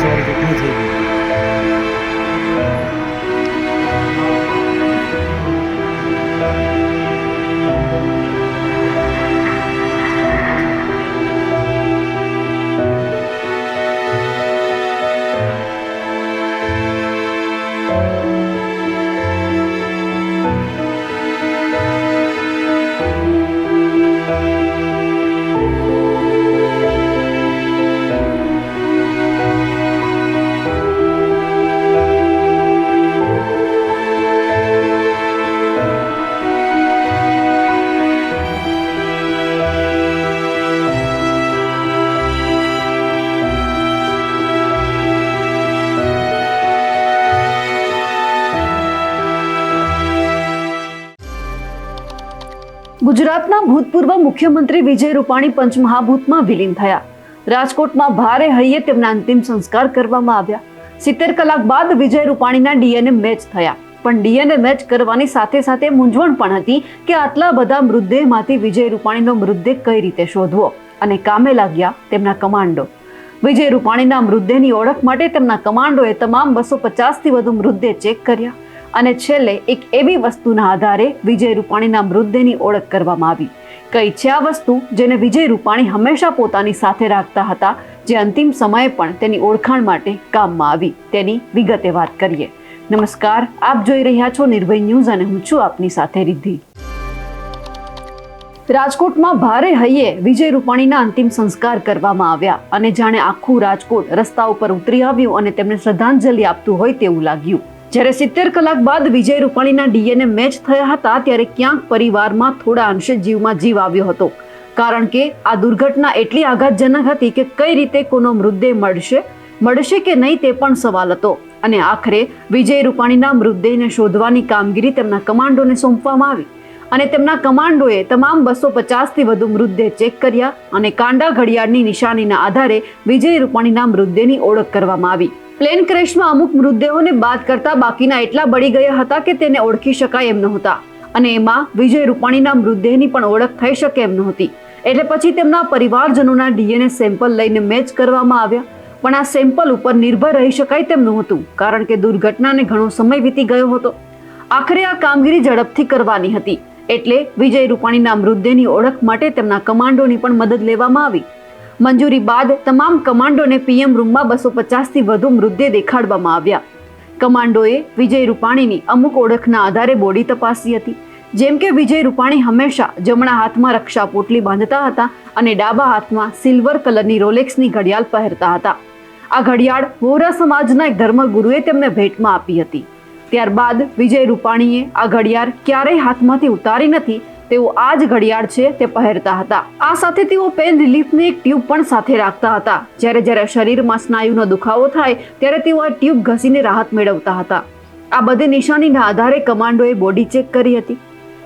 ગુસ્સાવાળી ઘટના થઈ ગઈ ગુજરાતના ભૂતપૂર્વ મુખ્યમંત્રી વિજય રૂપાણી પંચમહાભૂતમાં વિલીન થયા. રાજકોટમાં ભારે હૈયે તેમના અંતિમ સંસ્કાર કરવામાં આવ્યા. સિત્તેર કલાક બાદ વિજય રૂપાણીના ડીએનએ મેચ થયા. પણ ડીએનએ મેચ કરવાની સાથે સાથે મૂંઝવણ પણ હતી કે આટલા બધા મૃતદેહમાંથી વિજય રૂપાણીનો મૃતદેહ કઈ રીતે શોધવો અને કામે લાગ્યા તેમના કમાન્ડો. વિજય રૂપાણીના મૃતદેહની ઓળખ માટે તેમના કમાન્ડોએ તમામ બસો પચાસથી વધુ મૃતદેહ ચેક કર્યા. અને છેલ્લે એક એવી વસ્તુના આધારે વિજય રૂપાણીના મૃતદેહની ઓળખ કરવામાં આવી. કઈ છે આ વસ્તુ જેને વિજય રૂપાણી હંમેશા પોતાની સાથે રાખતા હતા, જે અંતિમ સમયે પણ તેની ઓળખાણ માટે કામમાં આવી. તેની વિગતે વાત કરીએ. નમસ્કાર, આપ જોઈ રહ્યા છો નિર્ભય ન્યૂઝ અને હું છું આપની સાથે રિદ્ધિ. રાજકોટમાં ભારે હૈયે વિજય રૂપાણીના અંતિમ સંસ્કાર કરવામાં આવ્યા અને જાણે આખું રાજકોટ રસ્તા ઉપર ઉતરી આવ્યું અને તેમને શ્રદ્ધાંજલિ આપતું હોય તેવું લાગ્યું. જ્યારે સિત્તેર કલાક બાદ વિજય રૂપાણીના ડીએનએ મેચ થયા હતા, ત્યારે ક્યાંક પરિવારમાં થોડા અંશે જીવમાં જીવ આવ્યો હતો. કારણ કે આ દુર્ઘટના એટલી આઘાતજનક હતી કે કઈ રીતે કોનો મૃતદેહ મળશે મળશે કે નહીં તે પણ સવાલ હતો. અને આખરે વિજય રૂપાણીના મૃતદેહને શોધવાની કામગીરી તેમના કમાન્ડોને સોંપવામાં આવી. અને તેમના કમાન્ડોએ તમામ બસો પચાસથી વધુ મૃતદેહ ચેક કર્યા અને કાંડા ઘડિયાળની નિશાનીના આધારે વિજય રૂપાણીના મૃતદેહની ઓળખ કરવામાં આવી. પ્લેન ક્રેશમાં અમુક મૃતદેહોને બાદ કરતા બાકીના એટલા બળી ગયા હતા કે તેને ઓળખી શકાય એમ નહોતા. અને એમાં વિજય રૂપાણીના મૃતદેહની પણ ઓળખ થઈ શકે એમ નહોતી. એટલે પછી તેમના પરિવારજનોના ડીએનએ સેમ્પલ લઈને મેચ કરવામાં આવ્યા. પણ આ સેમ્પલ ઉપર નિર્ભર રહી શકાય તેમ નહોતું, કારણ કે દુર્ઘટનાને ઘણો સમય વીતી ગયો હતો. આખરે આ કામગીરી ઝડપથી કરવાની હતી. એટલે વિજય રૂપાણીના મૃતદેહની ઓળખ માટે તેમના કમાન્ડોની પણ મદદ લેવામાં આવી. મંજૂરી બાદ તમામ કમાન્ડોને પીએમ રૂમમાં બસો પચાસથી વધુ મૃતદેહ દેખાડવામાં આવ્યા. કમાન્ડોએ વિજય રૂપાણીની અમુક ઓળખના આધારે બોડી તપાસી હતી. જેમ કે વિજય રૂપાણી હંમેશા જમણા હાથમાં રક્ષા પોટલી બાંધતા હતા અને ડાબા હાથમાં સિલ્વર કલરની રોલેક્સની ઘડિયાળ પહેરતા હતા. આ ઘડિયાળ વોરા સમાજના એક ધર્મગુરુએ તેમને ભેટમાં આપી હતી. ત્યારબાદ વિજય રૂપાણીએ આ ઘડિયાળ ક્યારેય હાથમાંથી ઉતારી નથી તેઓ આ જ ઘડિયાળ છે તે પહેરતા હતા. આ સાથે તેઓ પેન રિલીફની એક ટ્યુબ પણ સાથે રાખતા હતા. જ્યારે જ્યારે શરીરમાં સ્નાયુનો દુખાવો થાય, ત્યારે તેઓ આ ટ્યુબ ઘસીને રાહત મેળવતા હતા. આ બધી નિશાનીના આધારે કમાન્ડોએ બોડી ચેક કરી હતી.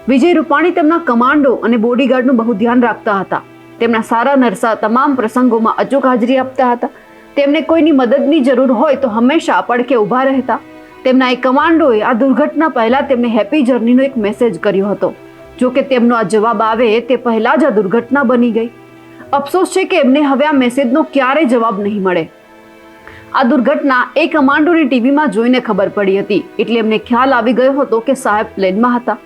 વિજય રૂપાણી તેમના કમાન્ડો અને બોડીગાર્ડનું બહુ ધ્યાન રાખતા હતા. તેમના સારા નરસા તમામ પ્રસંગોમાં અચૂક હાજરી આપતા હતા. તેમને કોઈની મદદની જરૂર હોય તો હંમેશા પડખે ઊભા રહેતા. તેમના એક કમાન્ડોએ આ દુર્ઘટના પહેલા તેમને હેપી જર્નીનો એક મેસેજ કર્યો હતો. જો કે તેમનો આ જવાબ આવે તે પહેલા જ આ દુર્ઘટના બની ગઈ. અફસોસ છે કે એમને હવે આ મેસેજનો ક્યારેય જવાબ નહીં મળે. આ દુર્ઘટના એ કમાન્ડોની ટીવીમાં જોઈને ખબર પડી હતી. એટલે એમને ખ્યાલ આવી ગયો હતો કે સાહેબ પ્લેનમાં હતા.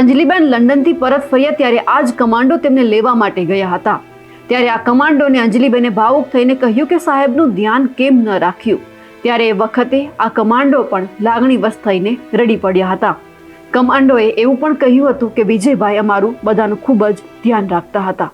અંજલિબેન લંડનથી પરત ફર્યા ત્યારે આ જ કમાન્ડો તેમને લેવા માટે ગયા હતા. ત્યારે આ કમાન્ડોને અંજલિબેને ભાવુક થઈને કહ્યું કે સાહેબનું ધ્યાન કેમ ન રાખ્યું. ત્યારે એ વખતે આ કમાન્ડો પણ લાગણીવશ થઈને રડી પડ્યા હતા. કમાન્ડોએ એવું પણ કહ્યું હતું કે વિજયભાઈ અમારું બધાનું ખૂબ જ ધ્યાન રાખતા હતા.